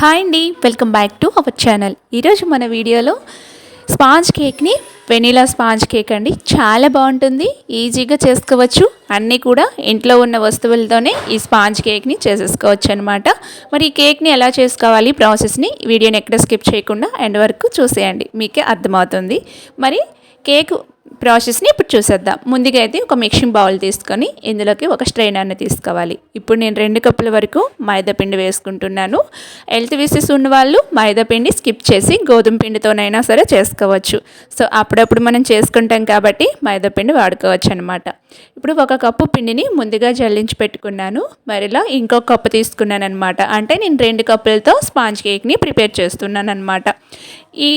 Hi అండి welcome back to our channel. ఈరోజు మన వీడియోలో స్పాంజ్ కేక్ని వెనీలా స్పాంజ్ కేక్ అండి. చాలా బాగుంటుంది ఈజీగా చేసుకోవచ్చు. అన్నీ కూడా ఇంట్లో ఉన్న వస్తువులతోనే ఈ స్పాంజ్ కేక్ని చేసేసుకోవచ్చు అనమాట మరి ఈ కేక్ని ఎలా చేసుకోవాలి ప్రాసెస్ని వీడియోని ఎక్కడ స్కిప్ చేయకుండా ఎండ్ వరకు చూసేయండి. మీకే అర్థమవుతుంది. మరి కేక్ ప్రాసెస్ని ఇప్పుడు చూసేద్దాం. ముందుగా అయితే ఒక మిక్సింగ్ బౌల్ తీసుకొని ఇందులోకి ఒక స్ట్రైనర్ని తీసుకోవాలి. ఇప్పుడు నేను రెండు కప్పుల వరకు మైదా పిండి వేసుకుంటున్నాను. హెల్త్ విసెస్ ఉన్న వాళ్ళు మైదా పిండి స్కిప్ చేసి గోధుమ పిండితోనైనా సరే చేసుకోవచ్చు. సో అప్పుడప్పుడు మనం చేసుకుంటాం కాబట్టి మైదా పిండి వాడుకోవచ్చు అనమాట ఇప్పుడు ఒక కప్పు పిండిని ముందుగా జల్లించి పెట్టుకున్నాను. మరిలా ఇంకొక కప్పు తీసుకున్నాను అనమాట అంటే నేను రెండు కప్పులతో స్పాంజ్ కేక్ని ప్రిపేర్ చేస్తున్నాను అనమాట ఈ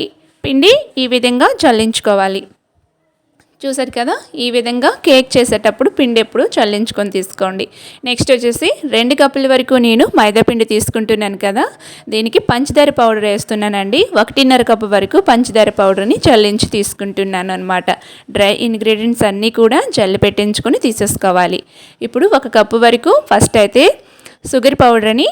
పిండి ఈ విధంగా జల్లించుకోవాలి. చూసారు కదా? ఈ విధంగా కేక్ చేసేటప్పుడు పిండి ఎప్పుడు చల్లించుకొని తీసుకోండి. నెక్స్ట్ వచ్చేసి రెండు కప్పుల వరకు నేను మైదా పిండి తీసుకుంటున్నాను కదా? దీనికి పంచదార పౌడర్ వేస్తున్నానండి. ఒకటిన్నర కప్పు వరకు పంచదార పౌడర్ని చల్లించి తీసుకుంటున్నాను అనమాట డ్రై ఇంగ్రీడియంట్స్ అన్నీ కూడా జల్లి పెట్టించుకొని తీసేసుకోవాలి. ఇప్పుడు ఒక కప్పు వరకు ఫస్ట్ అయితే షుగర్ పౌడర్ని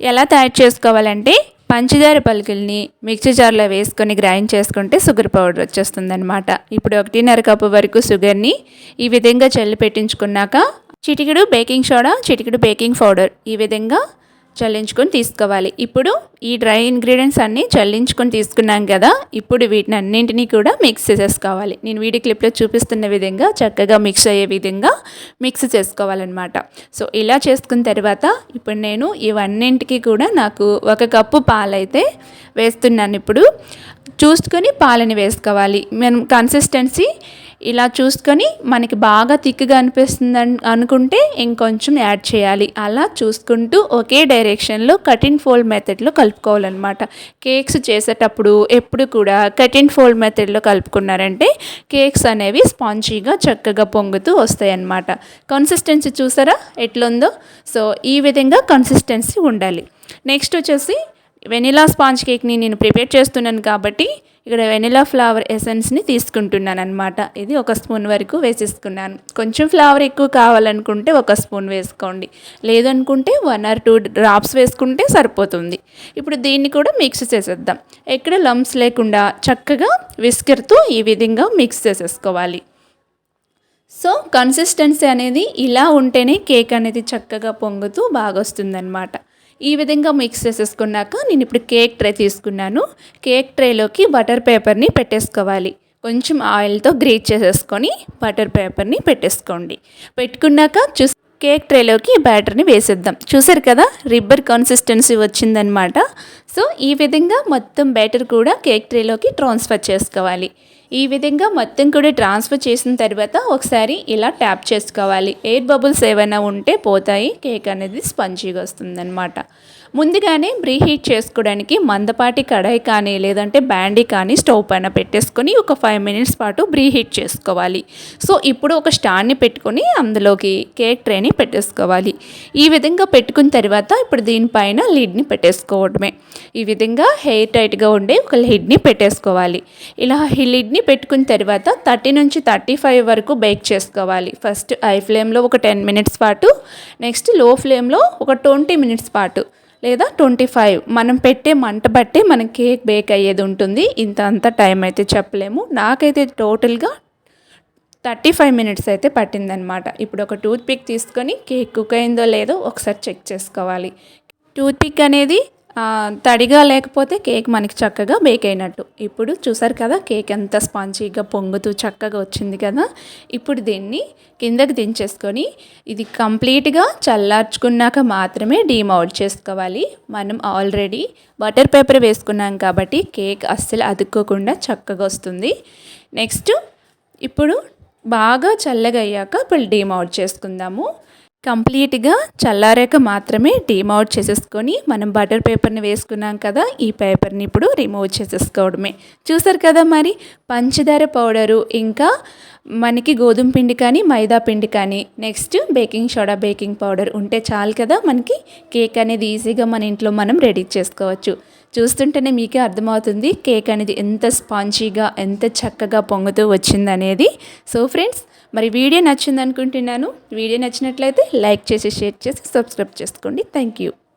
ఎలా తయారు చేసుకోవాలంటే పంచదార పలుకుల్ని మిక్సీ జార్లో వేసుకొని గ్రైండ్ చేసుకుంటే షుగర్ పౌడర్ వచ్చేస్తుంది అనమాట ఇప్పుడు ఒకటిన్నర కప్పు వరకు షుగర్ని ఈ విధంగా చల్లి పెట్టించుకున్నాక చిటికెడు బేకింగ్ సోడా చిటికెడు బేకింగ్ పౌడర్ ఈ విధంగా చల్లించుకొని తీసుకోవాలి. ఇప్పుడు ఈ డ్రై ఇంగ్రీడియంట్స్ అన్నీ చల్లించుకొని తీసుకున్నాం కదా ఇప్పుడు వీటిని అన్నింటినీ కూడా మిక్స్ చేసేసుకోవాలి. నేను వీడియో క్లిప్లో చూపిస్తున్న విధంగా చక్కగా మిక్స్ అయ్యే విధంగా మిక్స్ చేసుకోవాలన్నమాట. సో ఇలా చేసుకున్న తర్వాత ఇప్పుడు నేను ఇవన్నింటికి కూడా నాకు ఒక కప్పు పాలైతే వేస్తున్నాను. ఇప్పుడు చూసుకొని పాలని వేసుకోవాలి. మనం కన్సిస్టెన్సీ ఇలా చూసుకొని మనకి బాగా థిక్గా అనిపిస్తుంది అనుకుంటే ఇంకొంచెం యాడ్ చేయాలి. అలా చూసుకుంటూ ఒకే డైరెక్షన్లో కటింగ్ ఫోల్డ్ మెథడ్లో కలుపుకోవాలన్నమాట. కేక్స్ చేసేటప్పుడు ఎప్పుడు కూడా కటింగ్ ఫోల్డ్ మెథడ్లో కలుపుకున్నారంటే కేక్స్ అనేవి స్పాంజీగా చక్కగా పొంగుతూ వస్తాయి అన్నమాట కన్సిస్టెన్సీ చూసారా? ఎట్లుందో? సో ఈ విధంగా కన్సిస్టెన్సీ ఉండాలి. నెక్స్ట్ వచ్చేసి వెనిలా స్పాంజ్ కేక్ని నేను ప్రిపేర్ చేస్తున్నాను కాబట్టి ఇక్కడ వెనిలా ఫ్లవర్ ఎసెన్స్ని తీసుకుంటున్నాను అనమాట ఇది ఒక స్పూన్ వరకు వేసేసుకున్నాను. కొంచెం ఫ్లవర్ ఎక్కువ కావాలనుకుంటే ఒక స్పూన్ వేసుకోండి. లేదనుకుంటే వన్ ఆర్ టూ డ్రాప్స్ వేసుకుంటే సరిపోతుంది. ఇప్పుడు దీన్ని కూడా మిక్స్ చేసేద్దాం. ఎక్కడ లమ్స్ లేకుండా చక్కగా విస్కర్తో ఈ విధంగా మిక్స్ చేసేసుకోవాలి. సో కన్సిస్టెన్సీ అనేది ఇలా ఉంటేనే కేక్ అనేది చక్కగా పొంగుతూ బాగా వస్తుందన్నమాట ఈ విధంగా మిక్స్ చేసేసుకున్నాక నేను ఇప్పుడు కేక్ ట్రే తీసుకున్నాను. కేక్ ట్రేలోకి బటర్ పేపర్ని పెట్టేసుకోవాలి. కొంచెం ఆయిల్తో గ్రీట్ చేసేసుకొని బటర్ పేపర్ని పెట్టేసుకోండి. పెట్టుకున్నాక చూసి కేక్ ట్రేలోకి బ్యాటర్ని వేసేద్దాం. చూసారు కదా రిబ్బర్ కన్సిస్టెన్సీ వచ్చిందనమాట సో ఈ విధంగా మొత్తం బ్యాటర్ కూడా కేక్ ట్రేలోకి ట్రాన్స్ఫర్ చేసుకోవాలి. ఈ విధంగా మొత్తం కూడా ట్రాన్స్ఫర్ చేసిన తర్వాత ఒకసారి ఇలా ట్యాప్ చేసుకోవాలి. ఎయిర్ బబుల్స్ ఏమైనా ఉంటే పోతాయి. కేక్ అనేది స్పంజీగా వస్తుందన్నమాట. ముందుగానే ప్రీహీట్ చేసుకోవడానికి మందపాటి కడాయి కానీ లేదంటే బ్యాండీ కానీ స్టవ్ పైన పెట్టేసుకొని ఒక ఫైవ్ మినిట్స్ పాటు ప్రీహీట్ చేసుకోవాలి. సో ఇప్పుడు ఒక స్టాండ్ని పెట్టుకొని అందులోకి కేక్ ట్రేని పెట్టేసుకోవాలి. ఈ విధంగా పెట్టుకున్న తర్వాత ఇప్పుడు దీనిపైన లిడ్ని పెట్టేసుకోవడమే. ఈ విధంగా హెయిర్ టైట్గా ఉండే ఒక లిడ్ని పెట్టేసుకోవాలి. ఇలా ఈ లిడ్ని పెట్టుకున్న తర్వాత థర్టీ నుంచి థర్టీ ఫైవ్ వరకు బేక్ చేసుకోవాలి. ఫస్ట్ హై ఫ్లేమ్లో ఒక టెన్ మినిట్స్ పాటు నెక్స్ట్లో ఫ్లేమ్లో ఒక ట్వంటీ మినిట్స్ పాటు. లేదా ట్వంటీ ఫైవ్ మనం పెట్టే మంట బట్టి మనం కేక్ బేక్ అయ్యేది ఉంటుంది. ఇంత అంత టైం అయితే చెప్పలేము. నాకైతే టోటల్గా థర్టీ ఫైవ్ మినిట్స్ అయితే పట్టిందనమాట. ఇప్పుడు ఒక టూత్ పిక్ తీసుకొని కేక్ కుక్ అయిందో లేదో ఒకసారి చెక్ చేసుకోవాలి. టూత్ పిక్ అనేది తడిగా లేకపోతే కేక్ మనకి చక్కగా బేక్ అయినట్టు. ఇప్పుడు చూసారు కదా కేక్ ఎంత స్పాంజీగా పొంగుతూ చక్కగా వచ్చింది కదా. ఇప్పుడు దీన్ని కిందకి దించేసుకొని ఇది కంప్లీట్గా చల్లార్చుకున్నాక మాత్రమే డీమౌట్ చేసుకోవాలి. మనం ఆల్రెడీ బటర్ పేపర్ వేసుకున్నాం కాబట్టి కేక్ అస్సలు అతుక్కోకుండా చక్కగా వస్తుంది. నెక్స్ట్ ఇప్పుడు బాగా చల్లగా అయ్యాక ఇప్పుడు అవుట్ చేసుకుందాము. కంప్లీట్గా చల్లారాక మాత్రమే డీమౌట్ చేసేసుకొని మనం బటర్ పేపర్ని వేసుకున్నాం కదా ఈ పేపర్ని ఇప్పుడు రిమూవ్ చేసేసుకోవడమే. చూసారు కదా మరి పంచదార పౌడరు ఇంకా మనకి గోధుమ పిండి కానీ మైదా పిండి కానీ next baking soda baking powder ఉంటే చాలు కదా మనకి కేక్ అనేది ఈజీగా మన ఇంట్లో మనం రెడీ చేసుకోవచ్చు. చూస్తుంటేనే మీకే అర్థమవుతుంది కేక్ అనేది ఎంత స్పాంజీగా ఎంత చక్కగా పొంగుతూ వచ్చిందనేది. సో ఫ్రెండ్స్ మరి వీడియో నచ్చింది అనుకుంటున్నాను వీడియో నచ్చినట్లయితే లైక్ చేసి షేర్ చేసి సబ్స్క్రైబ్ చేసుకోండి. Thank you.